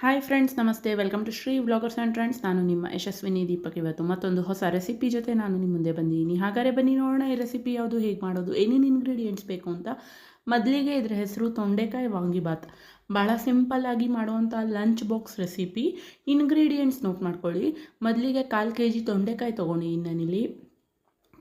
Hi friends ನಮಸ್ತೆ. Welcome to Shri vloggers and friends ನಾನು ನಿಮ್ಮ ಯಶಸ್ವಿನಿ ದೀಪಕ್. ಇವತ್ತು ಮತ್ತೊಂದು ಹೊಸ ರೆಸಿಪಿ ಜೊತೆ ನಾನು ನಿಮ್ಮ ಮುಂದೆ ಬಂದಿದ್ದೀನಿ. ಹಾಗಾದರೆ ಬನ್ನಿ ನೋಡೋಣ ಈ ರೆಸಿಪಿ ಯಾವುದು, ಹೇಗೆ ಮಾಡೋದು, ಏನೇನು ಇಂಗ್ರೀಡಿಯೆಂಟ್ಸ್ ಬೇಕು ಅಂತ. ಮೊದಲಿಗೆ ಇದರ ಹೆಸರು ತೊಂಡೆಕಾಯಿ ವಾಂಗಿಬಾತ್ ಭಾಳ ಸಿಂಪಲ್ಲಾಗಿ ಮಾಡುವಂಥ lunch box recipe ingredients note ಮಾಡ್ಕೊಳ್ಳಿ. ಮೊದಲಿಗೆ ಕಾಲು ಕೆ ಜಿ ತೊಂಡೆಕಾಯಿ ತೊಗೊಂಡಿದ್ದೀನಿ ನಾನಿಲ್ಲಿ.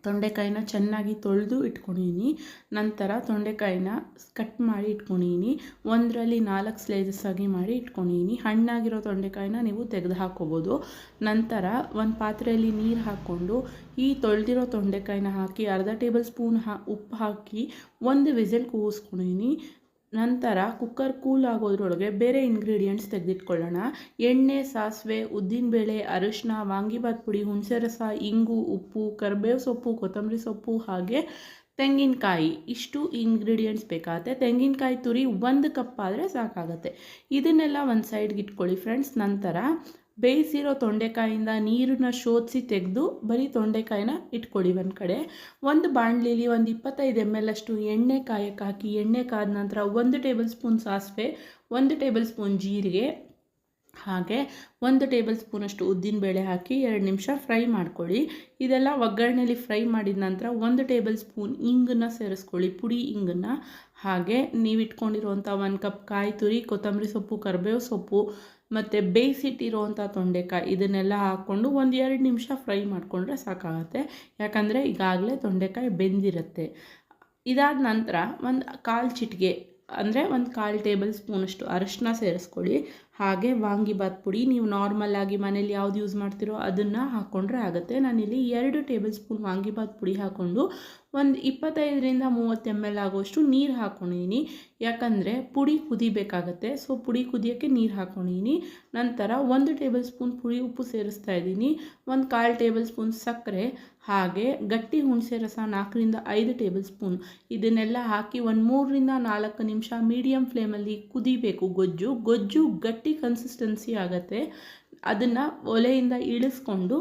ತೊಂಡೆಕಾಯಿನ ಚೆನ್ನಾಗಿ ತೊಳೆದು ಇಟ್ಕೊಂಡಿನಿ ನಂತರ ತೊಂಡೆಕಾಯಿನ ಕಟ್ ಮಾಡಿ ಇಟ್ಕೊಂಡಿನಿ ಒಂದರಲ್ಲಿ ನಾಲ್ಕು ಸ್ಲೈಸಸ್ ಆಗಿ ಮಾಡಿ ಇಟ್ಕೊಂಡಿನಿ ಹಣ್ಣಾಗಿರೋ ತೊಂಡೆಕಾಯಿನ ನೀವು ತೆಗೆದು ಹಾಕ್ಕೋಬೋದು ನಂತರ ಒಂದು ಪಾತ್ರೆಯಲ್ಲಿ ನೀರು ಹಾಕ್ಕೊಂಡು ಈ ತೊಳೆದಿರೋ ತೊಂಡೆಕಾಯಿನ ಹಾಕಿ ಅರ್ಧ ಟೇಬಲ್ ಸ್ಪೂನ್ ಹಾ ಉಪ್ಪು ಹಾಕಿ ಒಂದು ವಿಸಿಲ್ ಕೂಗಿಸ್ಕೊಂಡಿದ್ದೀನಿ ನಂತರ ಕುಕ್ಕರ್ ಕೂಲ್ ಆಗೋದ್ರೊಳಗೆ ಬೇರೆ ಇಂಗ್ರೀಡಿಯೆಂಟ್ಸ್ ತೆಗೆದಿಟ್ಕೊಳ್ಳೋಣ. ಎಣ್ಣೆ, ಸಾಸಿವೆ ಉದ್ದಿನಬೇಳೆ ಅರಿಶಿನ ವಾಂಗಿಬಾತ್ ಪುಡಿ, ಹುಣಸೆ ರಸ, ಇಂಗು, ಉಪ್ಪು, ಕರಿಬೇವು ಸೊಪ್ಪು, ಕೊತ್ತಂಬರಿ ಸೊಪ್ಪು ಹಾಗೆ ತೆಂಗಿನಕಾಯಿ. ಇಷ್ಟು ಇಂಗ್ರೀಡಿಯೆಂಟ್ಸ್ ಬೇಕಾಗುತ್ತೆ. ತೆಂಗಿನಕಾಯಿ ತುರಿ ಒಂದು ಕಪ್ ಆದರೆ ಸಾಕಾಗುತ್ತೆ. ಇದನ್ನೆಲ್ಲ ಒಂದು ಸೈಡ್ಗೆ ಇಟ್ಕೊಳ್ಳಿ ಫ್ರೆಂಡ್ಸ್ ನಂತರ ಬೇಯಿಸಿರೋ ತೊಂಡೆಕಾಯಿಂದ ನೀರನ್ನ ಶೋಧಿಸಿ ತೆಗೆದು ಬರೀ ತೊಂಡೆಕಾಯಿನ ಇಟ್ಕೊಳ್ಳಿ ಒಂದು ಕಡೆ. ಒಂದು ಬಾಣಲಿಲಿ ಒಂದು ಇಪ್ಪತ್ತೈದು ಎಂ ಎಲ್ ಅಷ್ಟು ಎಣ್ಣೆ ಕಾಯಕ್ಕೆ ಹಾಕಿ, ಎಣ್ಣೆ ಕಾದ ನಂತರ ಒಂದು ಟೇಬಲ್ ಸ್ಪೂನ್ ಸಾಸಿವೆ, ಒಂದು ಟೇಬಲ್ ಸ್ಪೂನ್ ಜೀರಿಗೆ ಹಾಗೆ ಒಂದು ಟೇಬಲ್ ಸ್ಪೂನಷ್ಟು ಉದ್ದಿನಬೇಳೆ ಹಾಕಿ ಎರಡು ನಿಮಿಷ ಫ್ರೈ ಮಾಡ್ಕೊಳ್ಳಿ. ಇದೆಲ್ಲ ಒಗ್ಗರಣೆಯಲ್ಲಿ ಫ್ರೈ ಮಾಡಿದ ನಂತರ ಒಂದು ಟೇಬಲ್ ಸ್ಪೂನ್ ಇಂಗನ್ನು ಸೇರಿಸ್ಕೊಳ್ಳಿ, ಪುಡಿ ಇಂಗನ್ನು. ಹಾಗೆ ನೀವು ಇಟ್ಕೊಂಡಿರುವಂಥ ಒಂದು ಕಪ್ ಕಾಯಿ ತುರಿ, ಕೊತ್ತಂಬರಿ ಸೊಪ್ಪು, ಕರಿಬೇವು ಸೊಪ್ಪು ಮತ್ತು ಬೇಯಿಸಿಟ್ಟಿರುವಂಥ ತೊಂಡೆಕಾಯಿ ಇದನ್ನೆಲ್ಲ ಹಾಕ್ಕೊಂಡು ಒಂದು ಎರಡು ನಿಮಿಷ ಫ್ರೈ ಮಾಡಿಕೊಂಡ್ರೆ ಸಾಕಾಗುತ್ತೆ. ಯಾಕಂದರೆ ಈಗಾಗಲೇ ತೊಂಡೆಕಾಯಿ ಬೆಂದಿರುತ್ತೆ. ಇದಾದ ನಂತರ ಒಂದು ಕಾಲು ಚಿಟಿಗೆ, ಅಂದರೆ ಒಂದು ಕಾಲು ಟೇಬಲ್ ಸ್ಪೂನಷ್ಟು ಅರಶಿನ ಸೇರಿಸ್ಕೊಳ್ಳಿ. ಹಾಗೆ ವಾಂಗಿಬಾತ್ ಪುಡಿ, ನೀವು ನಾರ್ಮಲಾಗಿ ಮನೇಲಿ ಯಾವ್ದು ಯೂಸ್ ಮಾಡ್ತೀರೋ ಅದನ್ನು ಹಾಕ್ಕೊಂಡ್ರೆ ಆಗುತ್ತೆ. ನಾನಿಲ್ಲಿ ಎರಡು ಟೇಬಲ್ ಸ್ಪೂನ್ ವಾಂಗಿಬಾತ್ ಪುಡಿ ಹಾಕ್ಕೊಂಡು ಒಂದು ಇಪ್ಪತ್ತೈದರಿಂದ ಮೂವತ್ತು ಎಂ ಎಲ್ ಆಗುವಷ್ಟು ನೀರು ಹಾಕ್ಕೊಂಡಿದ್ದೀನಿ ಯಾಕಂದರೆ ಪುಡಿ ಕುದಿಬೇಕಾಗತ್ತೆ ಸೊ ಪುಡಿ ಕುದಿಯೋಕ್ಕೆ ನೀರು ಹಾಕ್ಕೊಂಡಿದ್ದೀನಿ ನಂತರ ಒಂದು ಟೇಬಲ್ ಸ್ಪೂನ್ ಪುಡಿ ಉಪ್ಪು ಸೇರಿಸ್ತಾ ಇದ್ದೀನಿ. ಒಂದು ಕಾಲು ಟೇಬಲ್ ಸ್ಪೂನ್ ಸಕ್ಕರೆ, ಹಾಗೆ ಗಟ್ಟಿ ಹುಣಸೆ ರಸ ನಾಲ್ಕರಿಂದ ಐದು ಟೇಬಲ್ ಸ್ಪೂನ್ ಇದನ್ನೆಲ್ಲ ಹಾಕಿ ಒಂದು ಮೂರರಿಂದ ನಾಲ್ಕು ನಿಮಿಷ ಮೀಡಿಯಮ್ ಫ್ಲೇಮಲ್ಲಿ ಕುದಿಬೇಕು ಗೊಜ್ಜು. ಗೊಜ್ಜು ಗಟ್ಟಿ ಕನ್ಸಿಸ್ಟೆನ್ಸಿ ಆಗುತ್ತೆ. ಅದನ್ನು ಒಲೆಯಿಂದ ಇಳಿಸ್ಕೊಂಡು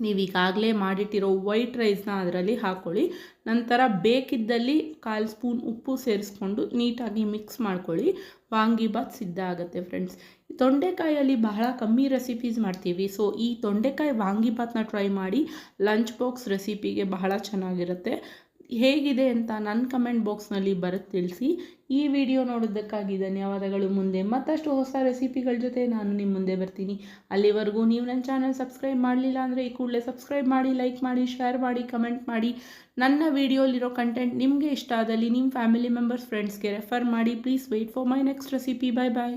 ನೀವು ಈಗಾಗಲೇ ಮಾಡಿಟ್ಟಿರೋ ವೈಟ್ ರೈಸ್ನ ಅದರಲ್ಲಿ ಹಾಕ್ಕೊಳ್ಳಿ ನಂತರ ಬೇಕಿದ್ದಲ್ಲಿ ಕಾಲು ಸ್ಪೂನ್ ಉಪ್ಪು ಸೇರಿಸ್ಕೊಂಡು ನೀಟಾಗಿ ಮಿಕ್ಸ್ ಮಾಡ್ಕೊಳ್ಳಿ. ವಾಂಗಿಬಾತ್ ಸಿದ್ಧ ಆಗುತ್ತೆ ಫ್ರೆಂಡ್ಸ್ ತೊಂಡೆಕಾಯಲ್ಲಿ ಬಹಳ ಕಮ್ಮಿ ರೆಸಿಪೀಸ್ ಮಾಡ್ತೀವಿ. ಸೊ ಈ ತೊಂಡೆಕಾಯಿ ವಾಂಗಿಬಾತ್ನ ಟ್ರೈ ಮಾಡಿ ಲಂಚ್ ಬಾಕ್ಸ್ ರೆಸಿಪಿಗೆ ಬಹಳ ಚೆನ್ನಾಗಿರುತ್ತೆ. ಹೇಗಿದೆ ಅಂತ ನನ್ನ ಕಮೆಂಟ್ ಬಾಕ್ಸ್ನಲ್ಲಿ ಬರುತ್ತೆ ತಿಳಿಸಿ. ಈ ವಿಡಿಯೋ ನೋಡೋದಕ್ಕಾಗಿ ಧನ್ಯವಾದಗಳು. ಮುಂದೆ ಮತ್ತಷ್ಟು ಹೊಸ ರೆಸಿಪಿಗಳ ಜೊತೆ ನಾನು ನಿಮ್ಮ ಮುಂದೆ ಬರ್ತೀನಿ. ಅಲ್ಲಿವರೆಗೂ ನೀವು ನನ್ನ ಚಾನಲ್ ಸಬ್ಸ್ಕ್ರೈಬ್ ಮಾಡಲಿಲ್ಲ ಅಂದರೆ ಈ ಕೂಡಲೇ ಸಬ್ಸ್ಕ್ರೈಬ್ ಮಾಡಿ ಲೈಕ್ ಮಾಡಿ ಶೇರ್ ಮಾಡಿ ಕಮೆಂಟ್ ಮಾಡಿ. ನನ್ನ ವಿಡಿಯೋಲಿರೋ ಕಂಟೆಂಟ್ ನಿಮಗೆ ಇಷ್ಟ ಆದಲ್ಲಿ ನಿಮ್ಮ ಫ್ಯಾಮಿಲಿ ಮೆಂಬರ್ಸ್ ಫ್ರೆಂಡ್ಸ್ಗೆ ರೆಫರ್ ಮಾಡಿ. Please wait for my next recipe bye bye